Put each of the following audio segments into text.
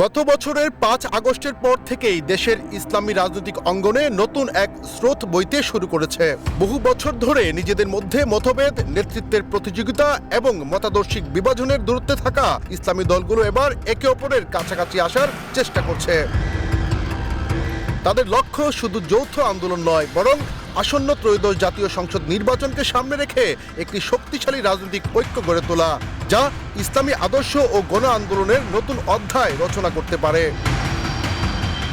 গত বছরের পাঁচ আগস্টের পর থেকেই দেশের ইসলামী রাজনৈতিক অঙ্গনে নতুন এক স্রোত বইতে শুরু করেছে। বহু বছর ধরে নিজেদের মধ্যে মতভেদ, নেতৃত্বের প্রতিযোগিতা এবং মতাদর্শিক বিভাজনের দূরত্বে থাকা ইসলামী দলগুলো এবার একে অপরের কাছাকাছি আসার চেষ্টা করছে। তাদের লক্ষ্য শুধু যৌথ আন্দোলন নয়, বরং আসন্ন ত্রয়োদশ জাতীয় সংসদ নির্বাচনকে সামনে রেখে একটি শক্তিশালী রাজনৈতিক ঐক্য গড়ে তোলা, যা ইসলামী আদর্শ ও গণ আন্দোলনের নতুন অধ্যায় রচনা করতে পারে।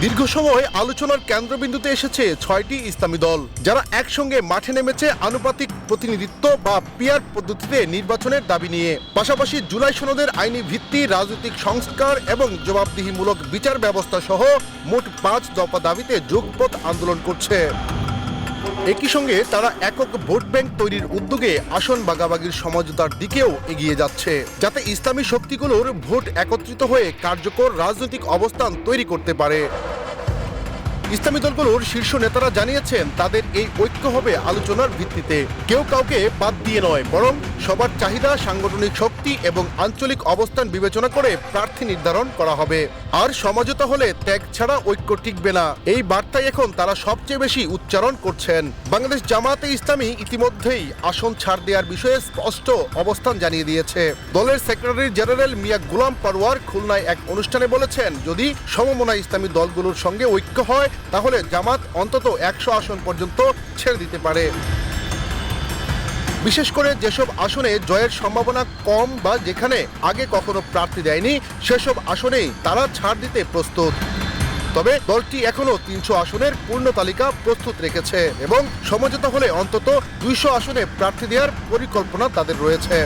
দীর্ঘ সময় আলোচনার কেন্দ্রবিন্দুতে এসেছে ছয়টি ইসলামী দল, যারা একসঙ্গে মাঠে নেমেছে আনুপাতিক প্রতিনিধিত্ব বা পিয়ার পদ্ধতিতে নির্বাচনের দাবি নিয়ে। পাশাপাশি জুলাই সনদের আইনি ভিত্তি, রাজনৈতিক সংস্কার এবং জবাবদিহিমূলক বিচার ব্যবস্থা সহ মোট পাঁচ দফা দাবিতে যুগপথ আন্দোলন করছে। একই সঙ্গে তারা একক ভোট ব্যাংক তৈরির উদ্যোগে আসন বাগাবাগির সমঝোতার দিকেও এগিয়ে যাচ্ছে, যাতে ইসলামী শক্তিগুলোর ভোট একত্রিত হয়ে কার্যকর রাজনৈতিক অবস্থান তৈরি করতে পারে। ইসলামী দলগুলোর শীর্ষ নেতারা জানিয়েছেন, তাদের এই ঐক্য হবে আলোচনার ভিত্তিতে। কেউ কাউকে বাদ দিয়ে নয়, বরং সবার চাহিদা, সাংগঠনিক শক্তি এবং আঞ্চলিক অবস্থান বিবেচনা করে প্রার্থী নির্ধারণ করা হবে। আর সমঝোতা হলে ত্যাগ ছাড়া ঐক্য টিকবে না। এই বার্তায় এখন তারা সবচেয়ে বেশি উচ্চারণ করছেন। বাংলাদেশ জামাতে ইসলামী ইতিমধ্যেই আসন ছাড় দেওয়ার বিষয়ে স্পষ্ট অবস্থান জানিয়ে দিয়েছে। দলের সেক্রেটারি জেনারেল মিয়া গুলাম পারওয়ার খুলনায় এক অনুষ্ঠানে বলেছেন, যদি সমমনা ইসলামী দলগুলোর সঙ্গে ঐক্য হয় তাহলে জামাত অন্তত একশো আসন পর্যন্ত ছেড়ে দিতে পারে। বিশেষ করে যেসব আসনে জয়ের সম্ভাবনা কম বা যেখানে আগে কখনো প্রার্থী দেয়নি, সেসব আসনেই তারা ছাড় দিতে প্রস্তুত। তবে দলটি এখনও তিনশো আসনের পূর্ণ তালিকা প্রস্তুত রেখেছে এবং সমঝোতা হলে অন্তত দুইশো আসনে প্রার্থী দেওয়ার পরিকল্পনা তাদের রয়েছে।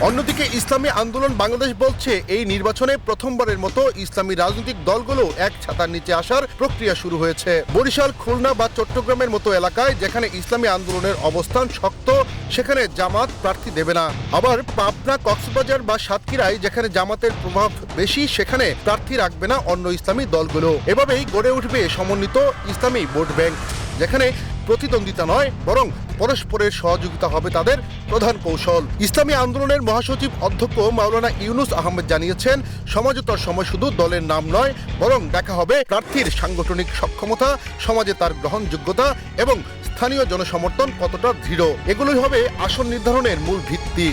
অন্যদিকে ইসলামী আন্দোলন বাংলাদেশ বলছে, এই নির্বাচনে প্রথমবারের মতো ইসলামী রাজনৈতিক দলগুলো এক ছাতার নিচে আসার প্রক্রিয়া শুরু হয়েছে। বরিশাল, খুলনা বা চট্টগ্রামের মতো এলাকায় যেখানে ইসলামী আন্দোলনের অবস্থান শক্ত, সেখানে জামাত প্রার্থী দেবে না। আবার পাবনা, কক্সবাজার বা সাতক্ষীরায় যেখানে জামাতের প্রভাব বেশি, সেখানে প্রার্থী রাখবে না অন্য ইসলামী দলগুলো। এভাবেই গড়ে উঠবে সমন্বিত ইসলামী ভোট ব্যাংক, যেখানে প্রতিদ্বন্দ্বিতা নয়, বরং পরস্পরের সহযোগিতা হবে তাদের প্রধান কৌশল। ইসলামী আন্দোলনের মহাসচিব অধ্যক্ষ মাওলানা ইউনুস আহমেদ জানিয়েছেন সমঝোতার সময় শুধু দলের নাম নয়, বরং দেখা হবে প্রার্থীর সাংগঠনিক সক্ষমতা, সমাজে তার গ্রহণযোগ্যতা এবং স্থানীয় জনসমর্থন কতটা দৃঢ়। এগুলোই হবে আসন নির্ধারণের মূল ভিত্তি।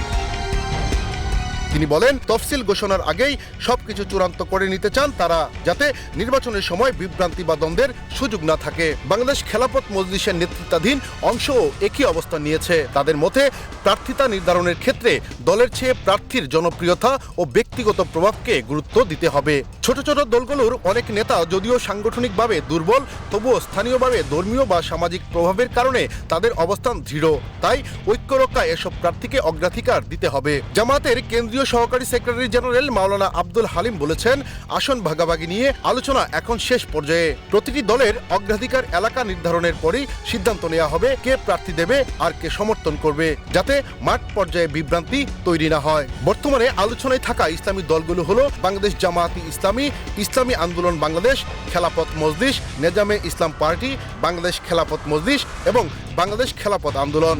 তিনি বলেন, তফসিল ঘোষণার আগেই সবকিছু চূড়ান্ত করে নিতে চান তারা যাতে নির্বাচনের সময় বিভ্রান্তি বা দ্বন্দ্বের সুযোগ না থাকে। বাংলাদেশ খেলাপথ মজলিসের নেতৃত্বাধীন অংশও একই অবস্থান নিয়েছে। তাদের মতে, প্রার্থিতা নির্ধারণের ক্ষেত্রে দলের চেয়ে প্রার্থীর জনপ্রিয়তা ও ব্যক্তিগত প্রভাবকে গুরুত্ব দিতে হবে। ছোট ছোট দলগুলোর অনেক নেতা যদিও সাংগঠনিকভাবে দুর্বল, তবুও স্থানীয়ভাবে ধর্মীয় বা সামাজিক প্রভাবের কারণে তাদের অবস্থান দৃঢ়। তাই ঐক্য রক্ষায় এসব প্রার্থীকে অগ্রাধিকার দিতে হবে। জামাতের কেন্দ্রীয় সহকারী সেক্রেটারি জেনারেল মাওলানা আব্দুল হালিম বলেছেন, আসন ভাগাভাগি নিয়ে আলোচনা এখন শেষ পর্যায়ে। প্রতিটি দলের অগ্রাধিকার এলাকা নির্ধারণের পরই সিদ্ধান্ত নেওয়া হবে কে প্রার্থী দেবে আর কে সমর্থন করবে, যাতে মাঠ পর্যায়ে বিভ্রান্তি তৈরি না হয়। বর্তমানে আলোচনায় থাকা ইসলামী দলগুলো হলো বাংলাদেশ জামায়াতি ইসলামী ইসলামী আন্দোলন বাংলাদেশ, খেলাপথ মজলিস, নেজামে ইসলাম পার্টি, বাংলাদেশ খেলাপথ মজলিস এবং বাংলাদেশ খেলাপথ আন্দোলন।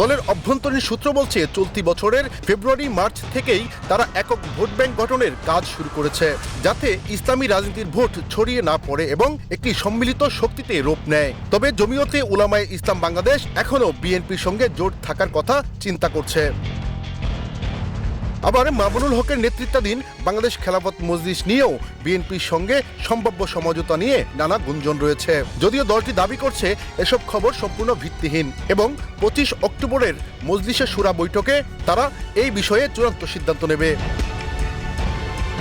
দলের অভ্যন্তরীণ সূত্র বলছে, চলতি বছরের ফেব্রুয়ারি, মার্চ থেকেই তারা একক ভোট ব্যাংক গঠনের কাজ শুরু করেছে, যাতে ইসলামী রাজনীতির ভোট ছড়িয়ে না পড়ে এবং একটি সম্মিলিত শক্তিতে রূপ নেয়। তবে জমিয়তে উলামায় ইসলাম বাংলাদেশ এখনও বিএনপির সঙ্গে জোট থাকার কথা চিন্তা করছে। আবার মামুনুল হকের নেতৃত্বাধীন বাংলাদেশ খেলাফত মজলিস নিয়েও বিএনপির সঙ্গে সম্ভাব্য সমঝোতা নিয়ে নানা গুঞ্জন রয়েছে। যদিও দলটি দাবি করছে এসব খবর সম্পূর্ণ ভিত্তিহীন এবং পঁচিশ অক্টোবরের মজলিসের সুরা বৈঠকে তারা এই বিষয়ে চূড়ান্ত সিদ্ধান্ত নেবে।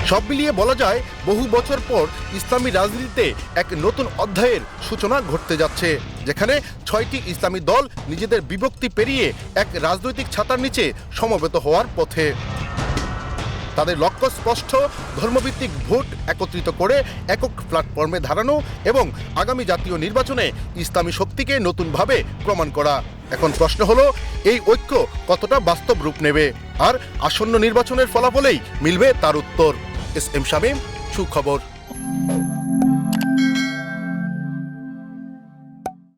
সব মিলিয়ে বলা যায়, বহু বছর পর ইসলামী রাজনীতিতে এক নতুন অধ্যায়ের সূচনা ঘটতে যাচ্ছে, যেখানে ছয়টি ইসলামী দল নিজেদের বিভক্তি পেরিয়ে এক রাজনৈতিক ছাতার নিচে সমবেত হওয়ার পথে। তাদের লক্ষ্য স্পষ্ট, ধর্মভিত্তিক ভোট একত্রিত করে একক প্ল্যাটফর্মে ধারানো এবং আগামী জাতীয় নির্বাচনে ইসলামী শক্তিকে নতুনভাবে প্রমাণ করা। এখন প্রশ্ন হলো, এই ঐক্য কতটা বাস্তব রূপ নেবে? আর আসন্ন নির্বাচনের ফলাফলেই মিলবে তার উত্তর। এস এম শামীম, সুখবর।